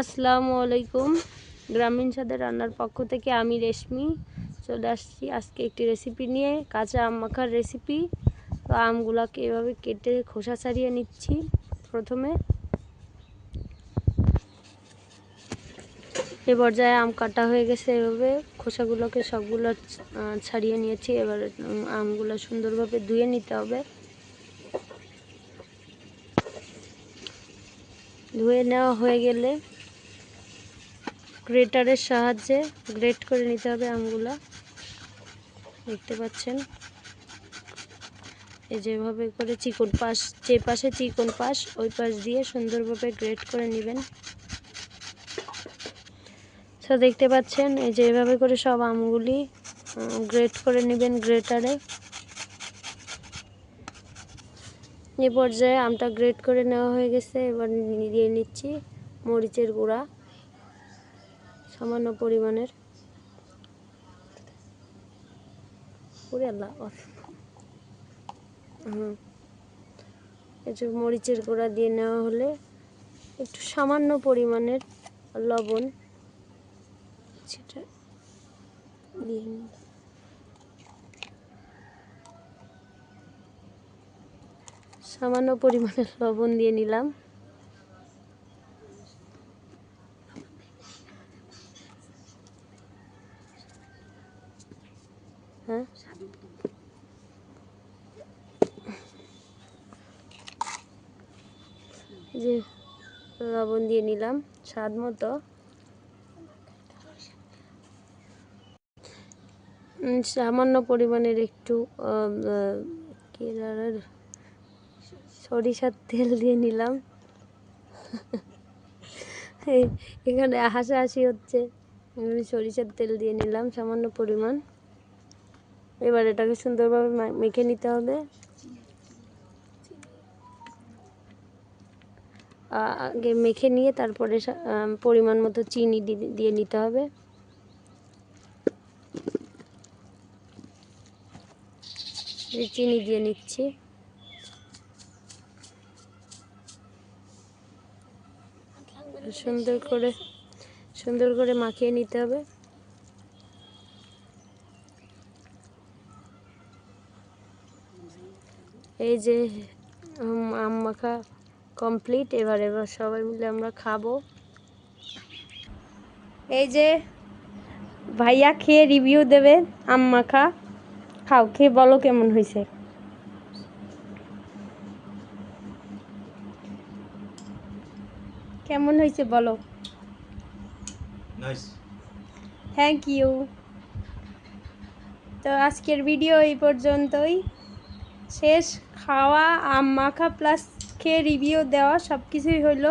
আসসালামু আলাইকুম। গ্রামীণ স্বাদের রান্নার পক্ষ থেকে আমি রেশমি। চলে আসছি আজকে একটি রেসিপি নিয়ে, কাঁচা আম মাখার রেসিপি তো আমগুলাকে এভাবে কেটে খোসা ছাড়িয়ে নিচ্ছি প্রথমে। এ পর্যায়ে আম কাটা হয়ে গেছে এভাবে। খোসাগুলোকে সবগুলো ছাড়িয়ে নিয়েছি। এবার আমগুলো সুন্দরভাবে ধুয়ে নিতে হবে। ধুয়ে নেওয়া হয়ে গেলে গ্রেটারের সাহায্যে গ্রেট করে নিতে হবে আমগুলা দেখতে পাচ্ছেন? এই যেভাবে করে চিকন পাশ, যে পাশে চিকন পাশ, ওই পাশ দিয়ে সুন্দরভাবে গ্রেট করে নেবেন। তো দেখতে পাচ্ছেন, এই যে এভাবে করে সব আমগুলি গ্রেট করে নেবেন গ্রেটারে। এ পর্যায়ে আমটা গ্রেট করে নেওয়া হয়ে গেছে, এবার দিয়ে নিচ্ছি মরিচের গুঁড়া। সামান্য পরিমাণের। হুম। এই মরিচের গুঁড়া দিয়ে নেওয়া হলে একটু সামান্য পরিমাণের লবণ সেটা দিয়ে সামান্য পরিমাণের লবণ দিয়ে নিলাম। হ্যাঁ? যে লবণ দিয়ে নিলাম স্বাদ মতো। সামান্য পরিমাণের একটু আহ, আহ, কি জানেন সরিষার তেল দিয়ে নিলাম। এখানে হাসাহাসি হচ্ছে। সরিষার তেল দিয়ে নিলাম সামান্য পরিমাণ। এবার এটাকে সুন্দরভাবে মেখে নিতে হবে। আগে মেখে নিয়ে তারপরে পরিমাণ মতো চিনি দিয়ে নিতে হবে। চিনি দিয়ে নিচ্ছি। সুন্দর করে সুন্দর করে মাখিয়ে নিতে হবে। এই যে আম মাখা কমপ্লিট এবার এবার সবাই মিলে আমরা খাব। এই যে ভাইয়া খেয়ে রিভিউ দেবে আম মাখা খাও খেয়ে বলো কেমন হয়েছে। কেমন হয়েছে বলো। থ্যাংক ইউ তো আজকের ভিডিও এই পর্যন্তই। শেষ খাওয়া আম মাখা প্লাস খেয়ে রিভিউ দেওয়া সব কিছুই হলো